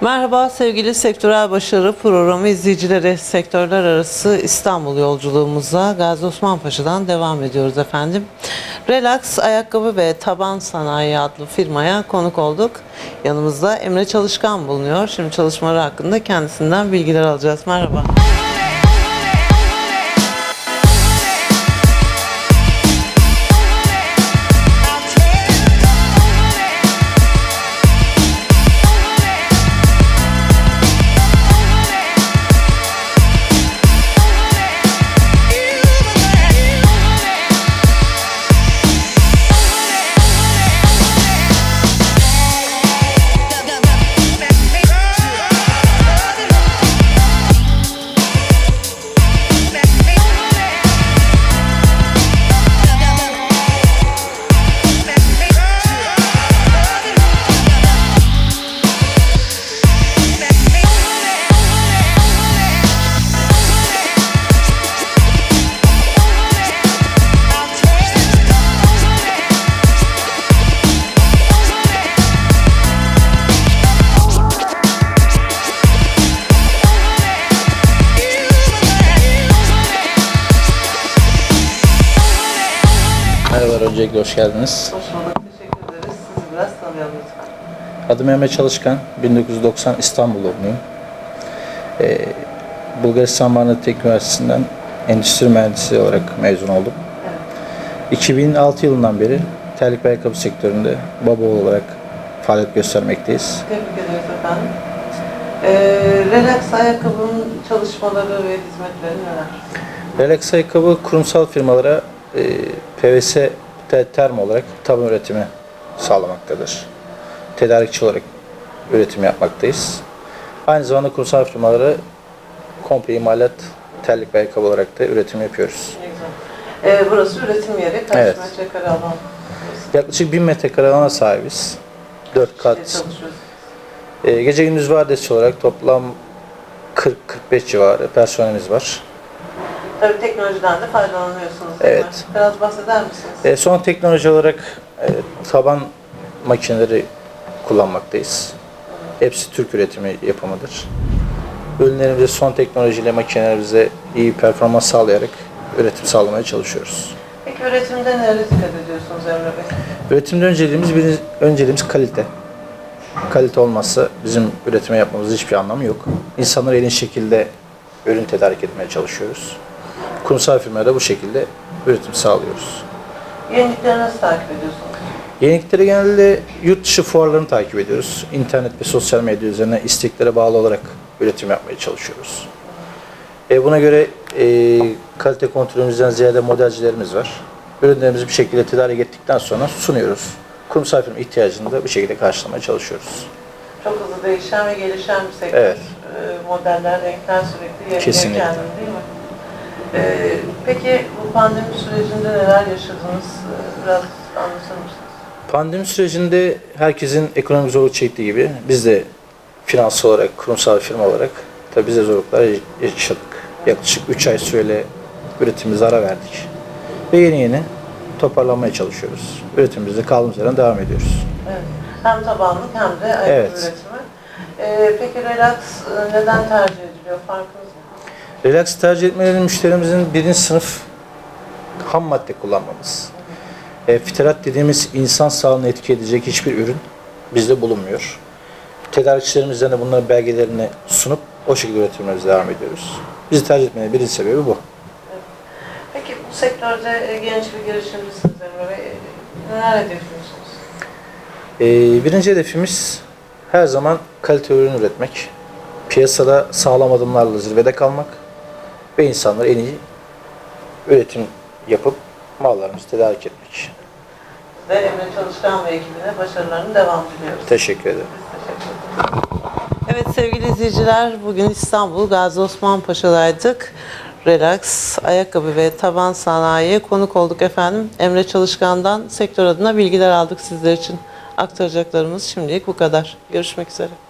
Merhaba sevgili Sektörel Başarı Programı izleyicileri. Sektörler arası İstanbul yolculuğumuza Gazi Osman Paşa'dan devam ediyoruz efendim. Relax Ayakkabı ve Taban Sanayi adlı firmaya konuk olduk. Yanımızda Emre Çalışkan bulunuyor. Şimdi çalışmaları hakkında kendisinden bilgiler alacağız. Merhaba. Merhabalar, öncelikle hoş geldiniz. Hoş bulduk. Teşekkür ederiz. Sizi biraz tanıyalım lütfen. Adım Mehmet Çalışkan, 1990 İstanbul doğumluyum. Ee, Bulgaristan Barnı Teknik Üniversitesi'nden endüstri mühendisi olarak mezun oldum. 2006 yılından beri terlik ve ayakkabı sektöründe baba olarak faaliyet göstermekteyiz. Tebrik ederiz efendim. Ee, Relax Ayakkabı'nın çalışmaları ve hizmetleri neler? Relax ayakkabı kurumsal firmalara e, PVC te- termo olarak taban üretimi sağlamaktadır. Tedarikçi olarak üretim yapmaktayız. Aynı zamanda kurumsal firmalara komple imalat terlik ve ayakkabı olarak da üretim yapıyoruz. Ne güzel. Ee, burası üretim yeri. Kaç Evet. metrekare alan? Yaklaşık 1000 metrekare alana sahibiz. 4 Şey kat. çalışıyoruz. E, gece gündüz vardiyası olarak toplam 40-45 civarı personelimiz var. Tabii teknolojiden de faydalanıyorsunuz? Evet. Biraz bahseder misiniz? E, son teknoloji olarak e, taban makineleri kullanmaktayız. Hepsi Türk üretimi yapımıdır. Ürünlerimize son teknolojiyle makinelerimize iyi performans sağlayarak üretim sağlamaya çalışıyoruz. Peki üretimde nereye dikkat ediyorsunuz Emre Bey? Üretimde önceliğimiz bir, önceliğimiz kalite. Kalite olmazsa bizim üretime yapmamızın hiçbir anlamı yok. İnsanlara en iyi şekilde ürün tedarik etmeye çalışıyoruz. Kurumsal firmada bu şekilde üretim sağlıyoruz. Yenilikleri nasıl takip ediyorsunuz? Yenilikleri genelde yurt dışı fuarlarını takip ediyoruz. İnternet ve sosyal medya üzerine isteklere bağlı olarak üretim yapmaya çalışıyoruz. E, buna göre e, kalite kontrolümüzden ziyade modelcilerimiz var. Ürünlerimizi bir şekilde tedarik ettikten sonra sunuyoruz. Kurumsal firma ihtiyacını da bu şekilde karşılamaya çalışıyoruz. Çok hızlı değişen ve gelişen bir sektör. Evet. Ee, modeller, renkler sürekli Kesinlikle. kendini değil mi? Ee, peki bu pandemi sürecinde neler yaşadınız? Ee, Biraz anlatır mısınız? Pandemi sürecinde herkesin ekonomik zorluk çektiği gibi biz de finansal olarak, kurumsal firma olarak tabii biz de zorluklar yaşadık. Yaklaşık 3 ay süreyle üretimimize ara verdik. Ve yeni yeni toparlanmaya çalışıyoruz. Üretimimizde kaldığımız yerden devam ediyoruz. Evet. Hem tabanlık hem de ayakkabı Evet. üretimi. Ee, peki relax e, neden tercih ediliyor? Farkınız ne? Relax tercih etmeleri müşterimizin birinci sınıf ham madde kullanmamız. E, fiterat dediğimiz insan sağlığını etki edecek hiçbir ürün bizde bulunmuyor. Tedarikçilerimizden de bunların belgelerini sunup o şekilde üretimimize devam ediyoruz. Bizi tercih etmenin birinci sebebi bu. Peki bu sektörde e, genç bir girişimcisiniz Emre Bey. Neler hedefliyorsunuz? E, birinci hedefimiz her zaman kalite ürün üretmek. Piyasada sağlam adımlarla zirvede kalmak ve insanlara en iyi üretim yapıp mallarımızı tedarik etmek. Ve Emre Çalışkan ve ekibine başarılarının devam diliyoruz. Teşekkür ederim. Evet sevgili izleyiciler bugün İstanbul Gazi Osman Paşa'daydık. Relax, ayakkabı ve taban sanayiye konuk olduk efendim. Emre Çalışkan'dan sektör adına bilgiler aldık sizler için. Aktaracaklarımız şimdilik bu kadar. Görüşmek üzere.